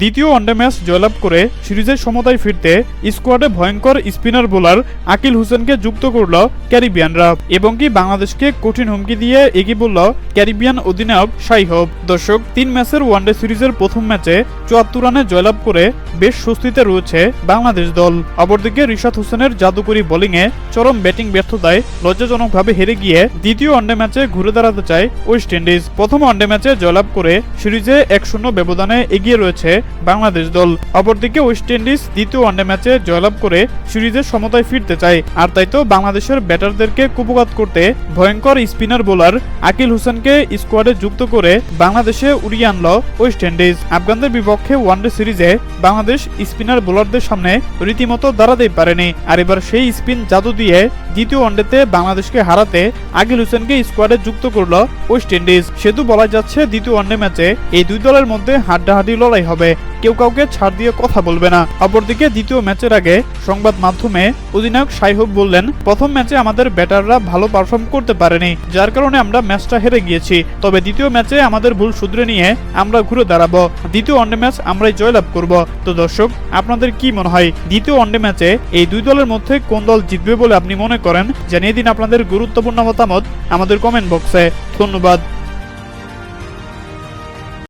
দ্বিতীয় one day match জয়লাভ করে সিরিজের সমতায় ফিরতে স্কোয়াডে ভয়ঙ্কর স্পিনার বোলার আকিল হোসেনকে যুক্ত করল ক্যারিবিয়ানরা এবং কি বাংলাদেশকে কঠিন হুমকি দিয়ে এগিয়ে বলল ক্যারিবিয়ান অধিনায়ক সাইহব দর্শক, তিন ম্যাচের ওয়ানডে সিরিজের প্রথম ম্যাচে চুয়াত্তর রানে জয়লাভ করে বেশ স্বস্তিতে রয়েছে বাংলাদেশ দল। অপরদিকে রিশাদ হোসেনের জাদুকরী বোলিংয়ে চরম ব্যাটিং ব্যর্থতায় লজ্জাজনকভাবে হেরে গিয়ে দ্বিতীয় ওয়ানডে ম্যাচে ঘুরে দাঁড়াতে চায় ওয়েস্ট ইন্ডিজ। প্রথম ওয়ানডে ম্যাচে জয়লাভ করে সিরিজে এক শূন্য ব্যবধানে এগিয়ে রয়েছে বাংলাদেশ দল অপরদিকে ওয়েস্ট ইন্ডিজ দ্বিতীয় ওয়ানডে ম্যাচে জয়লাভ করে সিরিজের সমতায় ফিরতে চায়। আর তাই তো বাংলাদেশের ব্যাটারদেরকে কুপঘাত করতে ভয়ঙ্কর স্পিনার বোলার আকিল হোসেনকে স্কোয়াডে যুক্ত করে বাংলাদেশে উড়িয়ে আনল ওয়েস্ট ইন্ডিজ। আফগানদের বিপক্ষে ওয়ানডে সিরিজে বাংলাদেশ স্পিনার বোলারদের সামনে রীতিমতো দাঁড়াতেই পারেনি। আর এবার সেই স্পিন জাদু দিয়ে দ্বিতীয় ওয়ানডেতে বাংলাদেশকে হারাতে আকিল হোসেনকে স্কোয়াডে যুক্ত করল ওয়েস্ট ইন্ডিজ। সেতু বলা যাচ্ছে দ্বিতীয় ওয়ানডে ম্যাচে এই দুই দলের মধ্যে হাড্ডাহাড্ডি লড়াই হবে। কেউ কাউকে ছাড় দিয়ে কথা বলবে না। অপরদিকে দ্বিতীয় ম্যাচের আগে সংবাদ মাধ্যমে অধিনায়ক সাইহব বললেন, প্রথম ম্যাচে আমাদের ব্যাটাররা ভালো পারফর্ম করতে পারেনি, যার কারণে আমরা ম্যাচটা হেরে গিয়েছি। তবে দ্বিতীয় ম্যাচে আমাদের ভুল শুধরে নিয়ে আমরা ঘুরে দাঁড়াবো। দ্বিতীয় ওয়ানডে ম্যাচ আমরাই জয়লাভ করব। তো দর্শক, আপনাদের কি মনে হয়, দ্বিতীয় ওয়ানডে ম্যাচে এই দুই দলের মধ্যে কোন দল জিতবে বলে আপনি মনে করেন? জানিয়ে দিন আপনাদের গুরুত্বপূর্ণ মতামত আমাদের কমেন্ট বক্সে ধন্যবাদ।